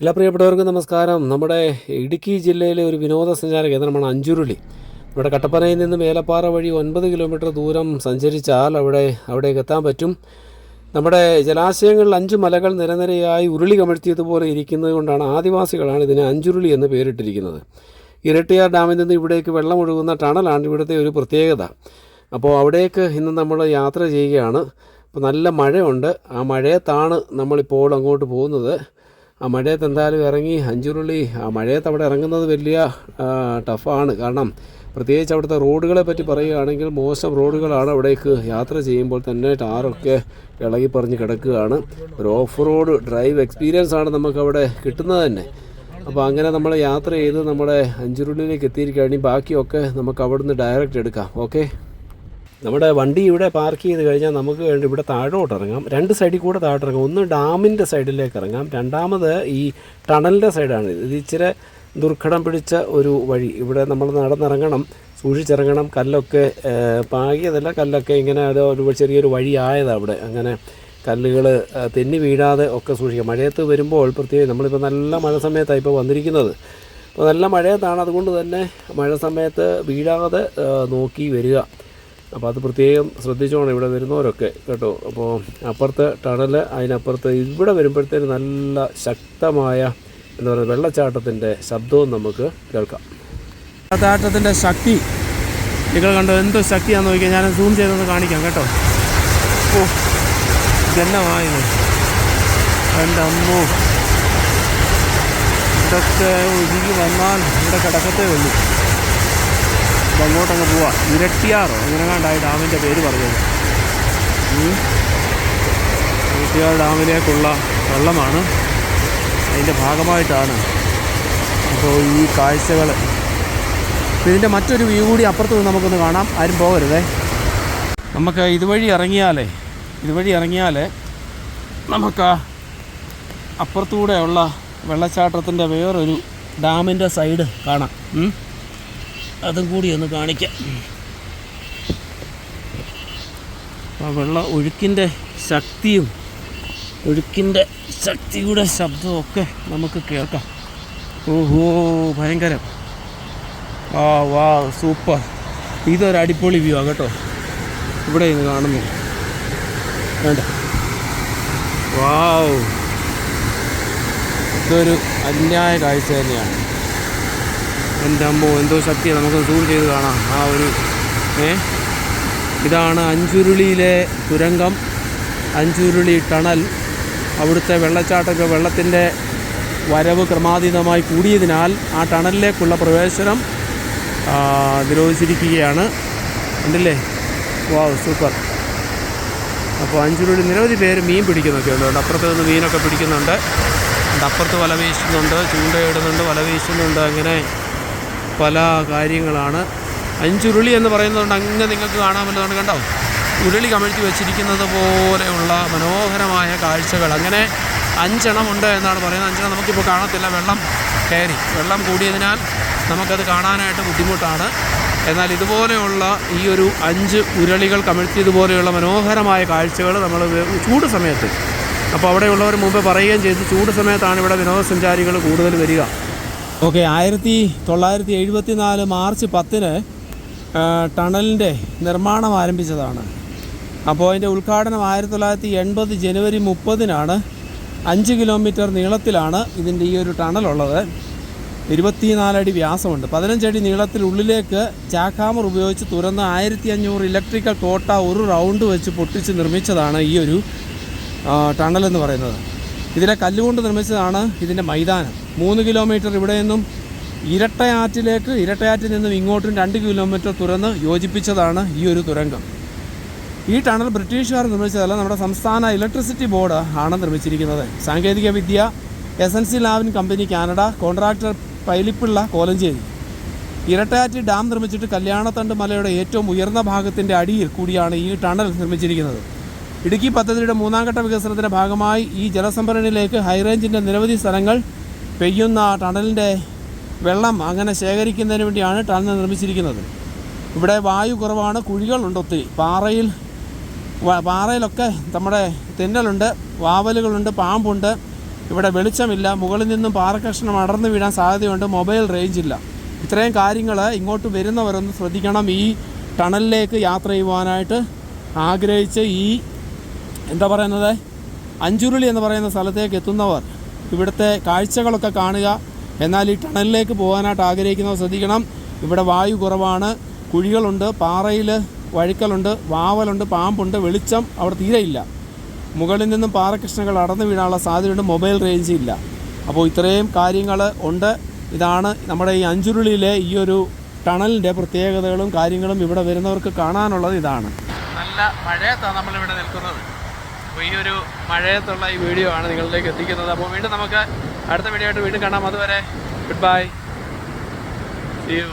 എല്ലാ പ്രിയപ്പെട്ടവർക്കും നമസ്കാരം. നമ്മുടെ ഇടുക്കി ജില്ലയിലെ ഒരു വിനോദസഞ്ചാര കേന്ദ്രമാണ് അഞ്ചുരുളി. ഇവിടെ കട്ടപ്പനയിൽ നിന്ന് മേലപ്പാറ വഴി ഒൻപത് കിലോമീറ്റർ ദൂരം സഞ്ചരിച്ചാൽ അവിടെ അവിടേക്ക് എത്താൻ പറ്റും. നമ്മുടെ ജലാശയങ്ങളിൽ അഞ്ച് മലകൾ നിരനിരയായി ഉരുളി കമഴ്ത്തിയതുപോലെ ഇരിക്കുന്നത് കൊണ്ടാണ് ആദിവാസികളാണ് ഇതിനെ അഞ്ചുരുളി എന്ന് പേരിട്ടിരിക്കുന്നത്. ഇരട്ടിയാർ ഡാമിൽ നിന്ന് ഇവിടേക്ക് വെള്ളം ഒഴുകുന്ന ടണലാണ് ഇവിടുത്തെ ഒരു പ്രത്യേകത. അപ്പോൾ അവിടേക്ക് ഇന്ന് നമ്മൾ യാത്ര ചെയ്യുകയാണ്. അപ്പോൾ നല്ല മഴയുണ്ട്. ആ മഴയത്താണ് നമ്മളിപ്പോൾ അങ്ങോട്ട് പോകുന്നത്. ആ മഴയത്ത് എന്തായാലും ഇറങ്ങി അഞ്ചുരുള്ളി ആ മഴയത്ത് അവിടെ ഇറങ്ങുന്നത് വലിയ ടഫാണ്. കാരണം പ്രത്യേകിച്ച് അവിടുത്തെ റോഡുകളെ പറ്റി പറയുകയാണെങ്കിൽ മോശം റോഡുകളാണ് അവിടേക്ക് യാത്ര ചെയ്യുമ്പോൾ തന്നെ ടാറൊക്കെ ഇളകി പറഞ്ഞ് കിടക്കുകയാണ്. ഒരു ഓഫ് റോഡ് ഡ്രൈവ് എക്സ്പീരിയൻസ് ആണ് നമുക്കവിടെ കിട്ടുന്നത് തന്നെ. അപ്പോൾ അങ്ങനെ നമ്മൾ യാത്ര ചെയ്ത് നമ്മുടെ അഞ്ചുരുള്ളിലേക്ക് എത്തിയിരിക്കുകയാണെങ്കിൽ ബാക്കിയൊക്കെ നമുക്ക് അവിടുന്ന് ഡയറക്റ്റ് എടുക്കാം. ഓക്കെ? നമ്മുടെ വണ്ടി ഇവിടെ പാർക്ക് ചെയ്ത് കഴിഞ്ഞാൽ നമുക്ക് വേണ്ടി ഇവിടെ താഴോട്ട് ഇറങ്ങാം. രണ്ട് സൈഡിൽ കൂടെ താഴോട്ട് ഇറങ്ങാം. ഒന്ന് ഡാമിന്റെ സൈഡിലേക്ക് ഇറങ്ങാം. രണ്ടാമത് ഈ ടണലിന്റെ സൈഡാണ്. ഇത് ഇച്ചിരി ദുർഘടം പിടിച്ച ഒരു വഴി. ഇവിടെ നമ്മൾ നടന്നിറങ്ങണം സൂക്ഷിച്ചിറങ്ങണം. കല്ലൊക്കെ പാകിയതല്ല കല്ലൊക്കെ ഇങ്ങനെ അത് ഒരു ചെറിയൊരു വഴിയായതാണ് അവിടെ. അങ്ങനെ കല്ലുകൾ തെന്നി വീഴാതെ ഒക്കെ സൂക്ഷിക്കാം. മഴയത്ത് വരുമ്പോൾ പ്രത്യേകം നമ്മളിപ്പോൾ നല്ല മഴ സമയത്താണ് ഇപ്പോൾ വന്നിരിക്കുന്നത്. അപ്പോൾ നല്ല മഴയത്താണ്. അതുകൊണ്ട് തന്നെ മഴ സമയത്ത് വീഴാതെ നോക്കി വരിക. അപ്പോൾ അത് പ്രത്യേകം ശ്രദ്ധിച്ചോണം ഇവിടെ വരുന്നവരൊക്കെ കേട്ടോ. അപ്പോൾ അപ്പുറത്ത് ടണൽ അതിനപ്പുറത്ത് ഇവിടെ വരുമ്പോഴത്തേന് നല്ല ശക്തമായ എന്താ പറയുക വെള്ളച്ചാട്ടത്തിന്റെ ശബ്ദവും നമുക്ക് കേൾക്കാം. വെള്ളച്ചാട്ടത്തിന്റെ ശക്തി. നിങ്ങൾ കണ്ടോ എന്തോ ശക്തിയാണെന്ന് നോക്കിയാൽ ഞാൻ സൂം ചെയ്തൊന്ന് കാണിക്കാം കേട്ടോ. ഓ ഇതെന്നമായത് എന്റെ അമ്മോ ഇതൊക്കെ ഒഴുകി വന്നാൽ ഇവിടെ കിടക്കത്തേ ഉള്ളൂ. അങ്ങോട്ടങ്ങ് പോവാ. ഇരട്ടിയാറോ? അങ്ങനെ കണ്ടായി ഡാമിന്റെ പേര് പറഞ്ഞത്. ഇരട്ടിയാർ ഡാമിലേക്കുള്ള വെള്ളമാണ് അതിന്റെ ഭാഗമായിട്ടാണ് അപ്പോൾ ഈ കാഴ്ചകൾ. ഇതിന്റെ മറ്റൊരു വ്യൂ കൂടി അപ്പുറത്ത് നിന്ന് നമുക്കൊന്ന് കാണാം. ആരും പോകരുതേ. നമുക്ക് ഇതുവഴി ഇറങ്ങിയാലേ ഇതുവഴി ഇറങ്ങിയാൽ നമുക്ക് അപ്പുറത്തൂടെയുള്ള വെള്ളച്ചാട്ടത്തിന്റെ വേറൊരു ഡാമിന്റെ സൈഡ് കാണാം. അതും കൂടി ഒന്ന് കാണിക്കാം. ആ വെള്ള ഒഴുക്കിന്റെ ശക്തിയും ഒഴുക്കിന്റെ ശക്തിയുടെ ശബ്ദമൊക്കെ നമുക്ക് കേൾക്കാം. ഓഹോ ഭയങ്കരം. ആ വാ സൂപ്പർ. ഇതൊരു അടിപൊളി വ്യൂ ആ കേട്ടോ. ഇവിടെ ഇന്ന് കാണുന്നു. വേണ്ട വാവ്. ഇതൊരു അന്യായ കാഴ്ച തന്നെയാണ്. എന്റെ അമ്മോ എന്തോ ശക്തിയാണ് നമുക്ക് സൂം ചെയ്ത് കാണാം. ആ ഒരു ഏ? ഇതാണ് അഞ്ചുരുളിയിലെ തുരങ്കം. അഞ്ചുരുളി ടണൽ. അവിടുത്തെ വെള്ളച്ചാട്ടമൊക്കെ വെള്ളത്തിന്റെ വരവ് ക്രമാതീതമായി കൂടിയതിനാൽ ആ ടണലിലേക്കുള്ള പ്രവേശനം നിരോധിച്ചിരിക്കുകയാണ്. ഉണ്ടല്ലേ വാവ് സൂപ്പർ. അപ്പോൾ അഞ്ചുരുളി നിരവധി പേര് മീൻ പിടിക്കുന്നൊക്കെ ഉണ്ട്. അപ്പുറത്ത് നിന്ന് മീനൊക്കെ പിടിക്കുന്നുണ്ട്. അപ്പുറത്ത് വല വീശുന്നുണ്ട് ചൂണ്ടയിടുന്നുണ്ട് വല വീശുന്നുണ്ട് അങ്ങനെ പല കാര്യങ്ങളാണ്. അഞ്ചുരുളി എന്ന് പറയുന്നതുകൊണ്ട് അങ്ങനെ നിങ്ങൾക്ക് കാണാൻ കാണാമല്ലോ കണ്ടോ? ഉരുളി കമഴ്ത്തി വെച്ചിരിക്കുന്നത് പോലെയുള്ള മനോഹരമായ കാഴ്ചകൾ. അങ്ങനെ അഞ്ചെണ്ണം ഉണ്ട് എന്നാണ് പറയുന്നത്. അഞ്ചെണ്ണം നമുക്കിപ്പോൾ കാണത്തില്ല. വെള്ളം കയറി. വെള്ളം കൂടിയതിനാൽ നമുക്കത് കാണാനായിട്ട് ബുദ്ധിമുട്ടാണ്. എന്നാൽ ഇതുപോലെയുള്ള ഈ ഒരു അഞ്ച് ഉരുളികൾ കമഴ്ത്തിയതുപോലെയുള്ള മനോഹരമായ കാഴ്ചകൾ നമ്മൾ ചൂട് സമയത്ത്. അപ്പോൾ അവിടെയുള്ളവർ മുമ്പ് പറയുകയും ചെയ്തു. ചൂട് സമയത്താണ് ഇവിടെ വിനോദസഞ്ചാരികൾ കൂടുതൽ വരിക. ഓക്കെ ആയിരത്തി തൊള്ളായിരത്തി എഴുപത്തി നാല് മാർച്ച് പത്തിന് ടണലിന്റെ നിർമ്മാണം ആരംഭിച്ചതാണ്. അപ്പോൾ അതിന്റെ ഉദ്ഘാടനം ആയിരത്തി തൊള്ളായിരത്തി എൺപത് ജനുവരി മുപ്പതിനാണ്. അഞ്ച് കിലോമീറ്റർ നീളത്തിലാണ് ഇതിന്റെ ഈ ഒരു ടണലുള്ളത്. ഇരുപത്തിനാലടി വ്യാസമുണ്ട്. പതിനഞ്ചടി നീളത്തിൽ ഉള്ളിലേക്ക് ചാക്കാമർ ഉപയോഗിച്ച് തുറന്ന് ആയിരത്തി അഞ്ഞൂറ് ഇലക്ട്രിക്കൽ കോട്ട ഒരു റൗണ്ട് വെച്ച് പൊട്ടിച്ച് നിർമ്മിച്ചതാണ് ഈ ഒരു ടണൽ എന്ന് പറയുന്നത്. ഇതിലെ കല്ലുകൊണ്ട് നിർമ്മിച്ചതാണ് ഇതിന്റെ മൈതാനം. മൂന്ന് കിലോമീറ്റർ ഇവിടെ നിന്നും ഇരട്ടയാറ്റിലേക്ക് ഇരട്ടയാറ്റിൽ നിന്നും ഇങ്ങോട്ടും രണ്ട് കിലോമീറ്റർ തുറന്ന് യോജിപ്പിച്ചതാണ് ഈ ഒരു തുരങ്കം. ഈ ടണൽ ബ്രിട്ടീഷുകാർ നിർമ്മിച്ചതല്ല നമ്മുടെ സംസ്ഥാന ഇലക്ട്രിസിറ്റി ബോർഡ് ആണ് നിർമ്മിച്ചിരിക്കുന്നത്. സാങ്കേതിക വിദ്യ S N C Lavalin company Canada contractor Pailippilla Kolenchery. ഇരട്ടയാറ്റി dam നിർമ്മിച്ചിട്ട് കല്യാണത്തണ്ട് മലയുടെ ഏറ്റവും ഉയർന്ന ഭാഗത്തിന്റെ അടിയിൽ കൂടിയാണ് ഈ ടണൽ നിർമ്മിച്ചിരിക്കുന്നത്. ഇടുക്കി പദ്ധതിയുടെ മൂന്നാം ഘട്ട വികസനത്തിന്റെ ഭാഗമായി ഈ ജലസംഭരണിയിലേക്ക് ഹൈറേഞ്ചിന്റെ നിരവധി സ്ഥലങ്ങൾ പെയ്യുന്ന ടണലിന്റെ വെള്ളം അങ്ങനെ ശേഖരിക്കുന്നതിന് വേണ്ടിയാണ് ടണൽ നിർമ്മിച്ചിരിക്കുന്നത്. ഇവിടെ വായു കുറവാണ് കുഴികളുണ്ട് ഒത്തിരി. പാറയിൽ പാറയിലൊക്കെ നമ്മുടെ തിന്നലുണ്ട് വാവലുകളുണ്ട് പാമ്പുണ്ട്. ഇവിടെ വെളിച്ചമില്ല മുകളിൽ നിന്നും പാറക്കഷ്ണം അടർന്നു വീഴാൻ സാധ്യതയുണ്ട് മൊബൈൽ റേഞ്ച് ഇല്ല ഇത്രയും കാര്യങ്ങൾ ഇങ്ങോട്ട് വരുന്നവരൊന്ന് ശ്രദ്ധിക്കണം. ഈ ടണലിലേക്ക് യാത്ര ചെയ്യുവാനായിട്ട് ആഗ്രഹിച്ച് ഈ എന്താ പറയുന്നത്? അഞ്ചുരുളി എന്ന് പറയുന്ന സ്ഥലത്തേക്ക് എത്തുന്നവർ ഇവിടുത്തെ കാഴ്ചകളൊക്കെ കാണുക. എന്നാൽ ഈ ടണലിലേക്ക് പോകാനായിട്ട് ആഗ്രഹിക്കുന്നവർ ശ്രദ്ധിക്കണം. ഇവിടെ വായു കുറവാണ്. കുഴികളുണ്ട് പാറയിൽ വഴുക്കലുണ്ട് വാവലുണ്ട് പാമ്പുണ്ട് വെളിച്ചം അവിടെ തീരെയില്ല. മുകളിൽ നിന്നും പാറകൃഷ്ണകൾ അടന്നു വീഴാനുള്ള സാധ്യതയുണ്ട്. മൊബൈൽ റേഞ്ച് ഇല്ല. അപ്പോൾ ഇത്രയും കാര്യങ്ങൾ ഉണ്ട്. ഇതാണ് നമ്മുടെ ഈ അഞ്ചുരുളിയിലെ ഈ ഒരു ടണലിന്റെ പ്രത്യേകതകളും കാര്യങ്ങളും ഇവിടെ വരുന്നവർക്ക് കാണാനുള്ളത് ഇതാണ്. നല്ല മഴയത്താണ് നമ്മളിവിടെ നിൽക്കുന്നത്. അപ്പോൾ ഈ ഒരു മഴയത്തുള്ള ഈ വീഡിയോ ആണ് നിങ്ങളിലേക്ക് എത്തിക്കുന്നത്. അപ്പോൾ വീണ്ടും നമുക്ക് അടുത്ത വീഡിയോ ആയിട്ട് വീണ്ടും കാണാം. അതുവരെ ഗുഡ് ബൈ സി യു